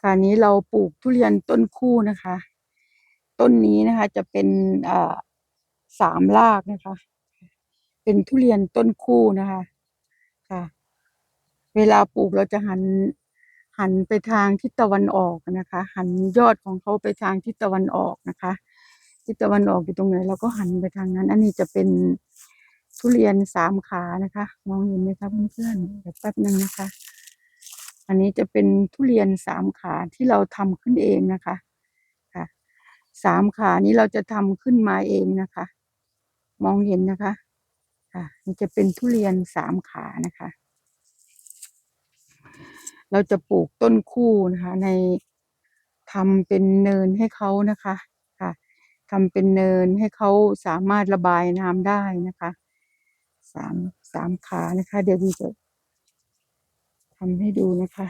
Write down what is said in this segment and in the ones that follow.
ค่ะนี้เราปลูกทุเรียนต้นคู่นะคะ ต้นนี้นะคะจะเป็นสามรากนะคะ เป็นทุเรียนต้นคู่นะคะค่ะ เวลาปลูกเราจะหันหันไปทางทิศตะวันออกนะคะ หันยอดของเขาไปทางทิศตะวันออกนะคะทิศตะวันออกอยู่ตรงไหนเราก็หันไปทางนั้น อันนี้จะเป็นทุเรียนสามขานะคะ มองเห็นไหมคะเพื่อนๆเดี๋ยวแป๊บหนึ่งนะคะ อันนี้จะเป็นทุเรียนสามขาที่เราทำขึ้นเองนะคะค่ะสามขานี้เราจะทำขึ้นมาเองนะคะ มองเห็นนะคะค่ะนี่จะเป็นทุเรียนสามขานะคะ เราจะปลูกต้นคู่นะคะ ในทำเป็นเนินให้เขานะคะค่ะทำเป็นเนินให้เขาสามารถระบายน้ำได้นะคะสามสามขานะคะ เดี๋ยวดีจะ ทำให้ดูนะคะ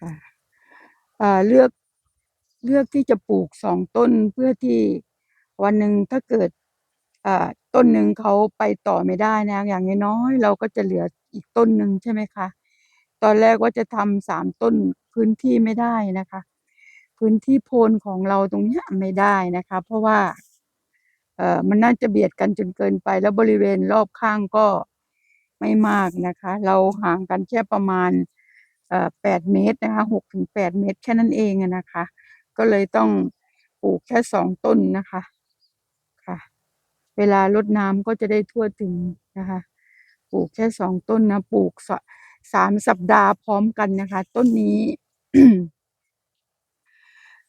ค่ะเลือกเลือกที่จะปลูกสองต้นเพื่อที่วันหนึ่งถ้าเกิดต้นหนึ่งเขาไปต่อไม่ได้นะ อย่างน้อยเราก็จะเหลืออีกต้นหนึ่งใช่ไหมคะ ตอนแรกว่าจะทำสามต้นพื้นที่ไม่ได้นะคะ พื้นที่โพนของเราตรงนี้ไม่ได้นะคะ เพราะว่ามันน่าจะเบียดกันจนเกินไปแล้วบริเวณรอบข้างก็ ไม่มากนะคะ เราห่างกันแค่ประมาณแปดเมตรนะคะหกถึงแปดเมตรแค่นั้นเองนะคะ ก็เลยต้องปลูกแค่สองต้นนะคะค่ะ เวลารดน้ำก็จะได้ทั่วถึงนะคะ ปลูกแค่สองต้นนะปลูกสสามสัปดาห์พร้อมกันนะคะ ต้นนี้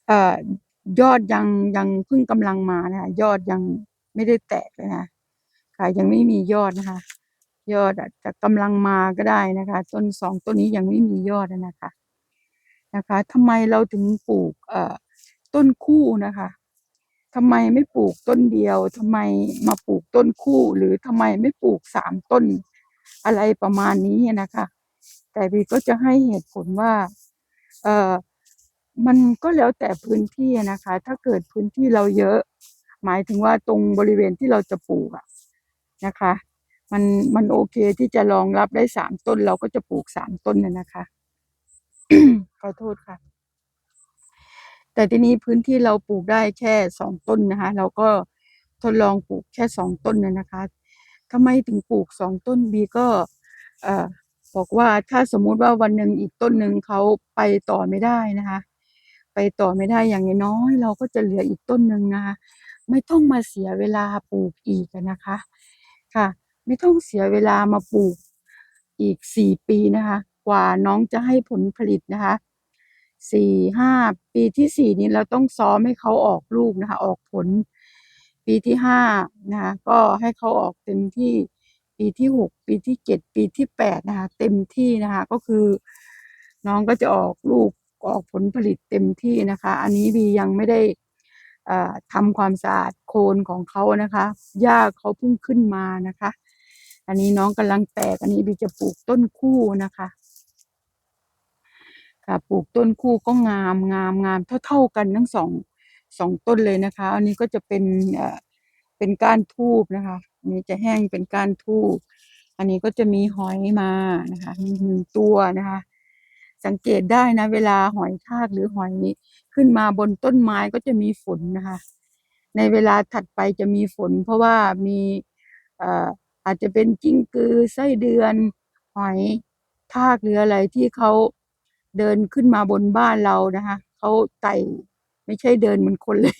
เอ่อยอดยังยังเพิ่งกำลังมานะคะยอดยังไม่ได้แตกเลยนะค่ะยังไม่มียอดนะคะ ยอดอาจจะกำลังมาก็ได้นะคะ ต้นสองต้นนี้ยังไม่มียอดนะคะนะคะทำไมเราถึงปลูกเอ่อต้นคู่นะคะทำไมไม่ปลูกต้นเดียวทำไมมาปลูกต้นคู่ หรือทำไมไม่ปลูกสามต้น อะไรประมาณนี้นะคะ แต่บีก็จะให้เหตุผลว่าเอ่อมันก็แล้วแต่พื้นที่นะคะ ถ้าเกิดพื้นที่เราเยอะ หมายถึงว่าตรงบริเวณที่เราจะปลูกอะนะคะ มันมันโอเคที่จะรองรับได้สามต้น เราก็จะปลูกสามต้นน่ะนะคะขอโทษค่ะ แต่ทีนี้พื้นที่เราปลูกได้แค่สองต้นนะคะ เราก็ทดลองปลูกแค่สองต้นน่ะนะคะทำไมถึงปลูกสองต้นบีก็เอ่อบอกว่าถ้าสมมุติว่าวันหนึ่งอีกต้นหนึ่งเขาไปต่อไม่ได้นะคะ ไปต่อไม่ได้อย่างน้อยเราก็จะเหลืออีกต้นหนึ่งนะคะไม่ต้องมาเสียเวลาปลูกอีกนะคะ ค่ะ ไม่ต้องเสียเวลามาปลูกอีกสี่ปีนะคะ กว่าน้องจะให้ผลผลิตนะคะสี่ห้าปีที่สี่นี้เราต้องซ้อมให้เขาออกลูกนะคะ ออกผล ปีที่ห้านะคะก็ให้เขาออกเต็มที่ปีที่หกปีที่เจ็ดปีที่แปดนะคะ เต็มที่นะคะ ก็คือ น้องก็จะออกลูกออกผลผลิตเต็มที่นะคะ อันนี้บียังไม่ได้อ่าทำความสะอาดโคนของเขานะคะหญ้าเขาเพิ่งขึ้นมานะคะ อันนี้น้องกำลังแตก อันนี้บีจะปลูกต้นคู่นะคะ ค่ะปลูกต้นคู่ก็งามงามงามเท่าๆกันทั้งสองสองต้นเลยนะคะ อันนี้ก็จะเป็นเอ่อเป็นก้านทูบนะคะอันนี้จะแห้งเป็นก้านทูบอันนี้ก็จะมีหอยมานะคะมีหนึ่งตัวนะคะ สังเกตได้นะ เวลาหอยทากหรือหอยขึ้นมาบนต้นไม้ก็จะมีฝนนะคะ ในเวลาถัดไปจะมีฝน เพราะว่ามีเอ่อ อาจจะเป็นกิ้งกือไส้เดือนหอยทากหรืออะไรที่เขาเดินขึ้นมาบนบ้านเรานะคะเขาไต่ไม่ใช่เดินเหมือนคนเลย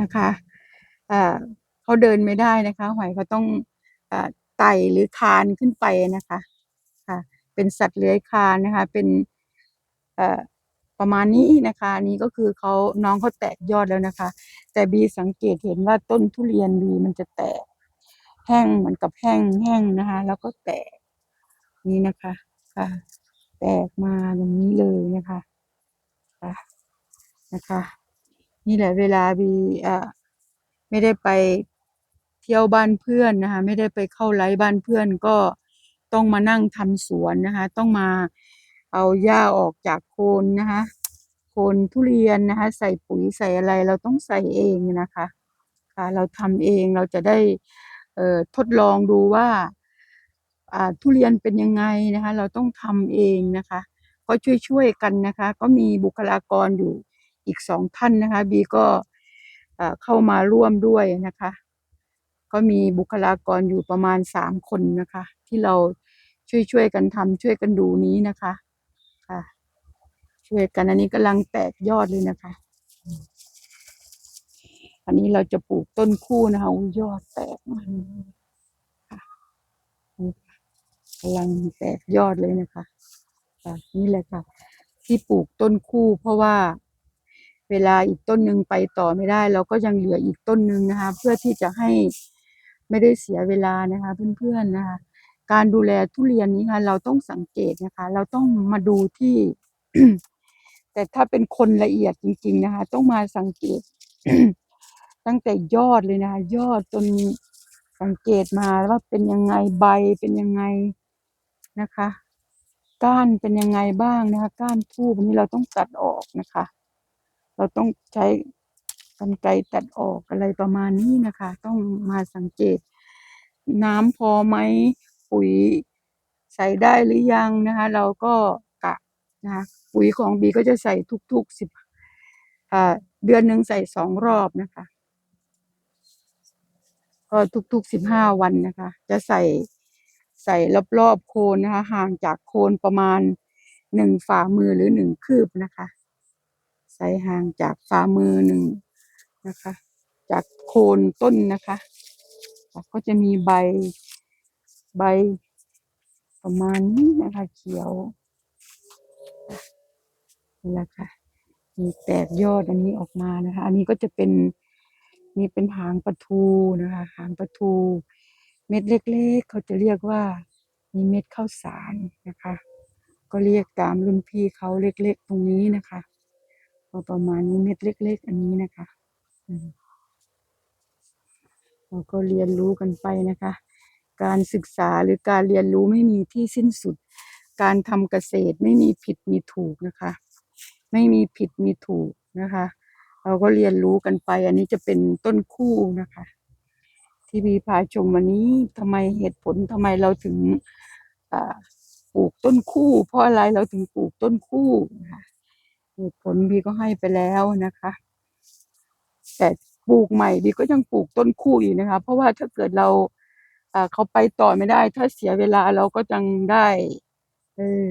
นะคะเขาเดินไม่ได้นะคะหอยเขาต้องอไต่หรือคลานขึ้นไปนะคะ ค่ะ เป็นสัตว์เลื้อยคลานนะคะ เป็น ประมาณนี้นะคะนี้ก็คือเขาน้องเขาแตกยอดแล้วนะคะ แต่บีสังเกตเห็นว่าต้นทุเรียนบีมันจะแตก แห้งเหมือนกับแห้งแห้งนะคะ แล้วก็แตกนี่นะคะค่ะ แตกมาอย่างนี้เลยนะคะค่ะนะคะ นี่แหละเวลาบีอ่อไม่ได้ไปเที่ยวบ้านเพื่อนนะคะ ไม่ได้ไปเข้าไลฟ์บ้านเพื่อนก็ต้องมานั่งทำสวนนะคะ ต้องมา เอาหญ้าออกจากโคนนะคะโคนทุเรียนนะคะ ใส่ปุ๋ยใส่อะไรเราต้องใส่เองนะคะค่ะเราทำเองเราจะได้เออทดลองดูว่าอ่าทุเรียนเป็นยังไงนะคะ เราต้องทำเองนะคะ ก็ช่วยๆกันนะคะ ก็มีบุคลากรอยู่อีกสองท่านนะคะบีก็เข้ามาร่วมด้วยนะคะ ก็มีบุคลากรอยู่ประมาณสามคนนะคะ ที่เราช่วยๆกันทำช่วยกันดูนี้นะคะ ช่วยกันอันนี้กำลังแตกยอดเลยนะคะ อันนี้เราจะปลูกต้นคู่นะคะยอดแตกมันกำลังแตกยอดเลยนะคะนี่แหละค่ะ ที่ปลูกต้นคู่เพราะว่าเวลาอีกต้นหนึ่งไปต่อไม่ได้ เราก็ยังเหลืออีกต้นหนึ่งนะคะ เพื่อที่จะให้ไม่ได้เสียเวลานะคะ เพื่อนๆนะคะ การดูแลทุเรียนนี้ค่ะ เราต้องสังเกตนะคะ เราต้องมาดูที่ แต่ถ้าเป็นคนละเอียดจริง ๆ นะคะ ต้องมาสังเกต ตั้งแต่ยอดเลยนะคะยอดจนสังเกตมาว่าเป็นยังไงใบเป็นยังไงนะคะ ก้านเป็นยังไงบ้างนะคะ ก้านทูบอันนี้เราต้องตัดออกนะคะ เราต้องใช้กรรไกตัดออกอะไรประมาณนี้นะคะ ต้องมาสังเกต น้ำพอไหมปุ๋ยใส่ได้หรือยังนะคะ เราก็ นะคะปุ๋ยของบีก็จะใส่ทุกๆสิบเดือนหนึ่งใส่สองรอบนะคะก็ทุกๆสิบห้าวันนะคะ จะใส่ใส่รอบๆโคนนะคะ ห่างจากโคนประมาณหนึ่งฝ่ามือหรือหนึ่งคืบนะคะ ใส่ห่างจากฝ่ามือหนึ่งนะคะ จากโคนต้นนะคะก็จะมีใบใบประมาณนี้นะคะเขียว นี่แหละค่ะ มีแตกยอดอันนี้ออกมานะคะ อันนี้ก็จะเป็นนี่เป็นหางปลาทูนะคะ หางปลาทู เม็ดเล็กๆ เขาจะเรียกว่ามีเม็ดข้าวสารนะคะ ก็เรียกตามรุ่นพี่เขาเล็กๆ ตรงนี้นะคะก็ประมาณนี้เม็ดเล็ก ๆ อันนี้นะคะเราก็เรียนรู้กันไปนะคะ การศึกษาหรือการเรียนรู้ไม่มีที่สิ้นสุด การทำเกษตรไม่มีผิดมีถูกนะคะ ไม่มีผิดมีถูกนะคะ เราก็เรียนรู้กันไป อันนี้จะเป็นต้นคู่นะคะ ที่บีพาชมวันนี้ทำไมเหตุผลทำไมเราถึงปลูกต้นคู่ เพราะอะไรเราถึงปลูกต้นคู่นะคะเหตุผลบีก็ให้ไปแล้วนะคะ แต่ปลูกใหม่บีก็ยังปลูกต้นคู่อยู่นะคะ เพราะว่าถ้าเกิดเราอ่าเขาไปต่อไม่ได้ ถ้าเสียเวลาเราก็ยังได้ เออ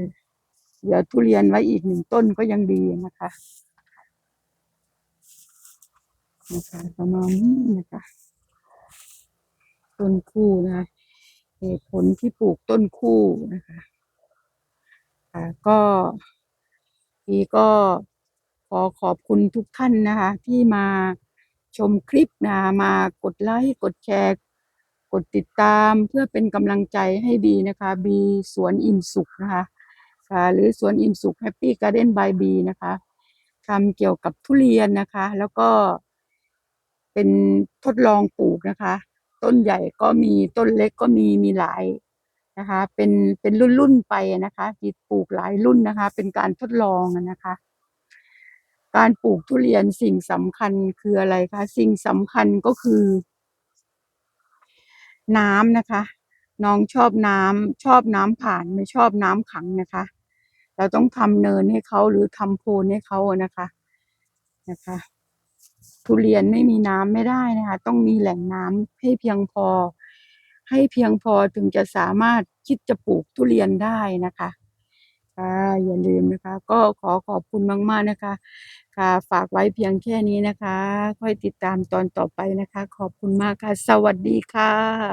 เหลือทุเรียนไว้อีกหนึ่งต้นก็ยังดีนะคะนะคะประมาณนี้นะคะต้นคู่นะคะเหตุผลที่ปลูกต้นคู่นะคะค่ะก็พี่ก็ขอขอบคุณทุกท่านนะคะ ที่มาชมคลิปนะคะมากดไลค์กดแชร์ กดติดตามเพื่อเป็นกำลังใจให้บีนะคะบีสวนอินสุขนะคะค่ะหรือสวนอินสุขแฮปปี้การ์เด้นบายบีนะคะทำเกี่ยวกับทุเรียนนะคะ แล้วก็เป็นทดลองปลูกนะคะ ต้นใหญ่ก็มีต้นเล็กก็มีมีหลายนะคะ เป็นเป็นรุ่นรุ่นๆไปนะคะมีปลูกหลายรุ่นนะคะ เป็นการทดลองนะคะ การปลูกทุเรียนสิ่งสำคัญคืออะไรคะ สิ่งสำคัญก็คือ น้ำนะคะ น้องชอบน้ำชอบน้ำผ่านไม่ชอบน้ำขังนะคะ เราต้องทำเนินให้เขาหรือทำโพนให้เขานะคะนะคะ ทุเรียนไม่มีน้ำไม่ได้นะคะ ต้องมีแหล่งน้ำให้เพียงพอ ให้เพียงพอถึงจะสามารถคิดจะปลูกทุเรียนได้นะคะค่ะอย่าลืมนะคะ ก็ขอขอบคุณมาก ๆ นะคะ ค่ะ ฝากไว้เพียงแค่นี้นะคะ ค่อยติดตามตอนต่อไปนะคะ ขอบคุณมากค่ะ สวัสดีค่ะ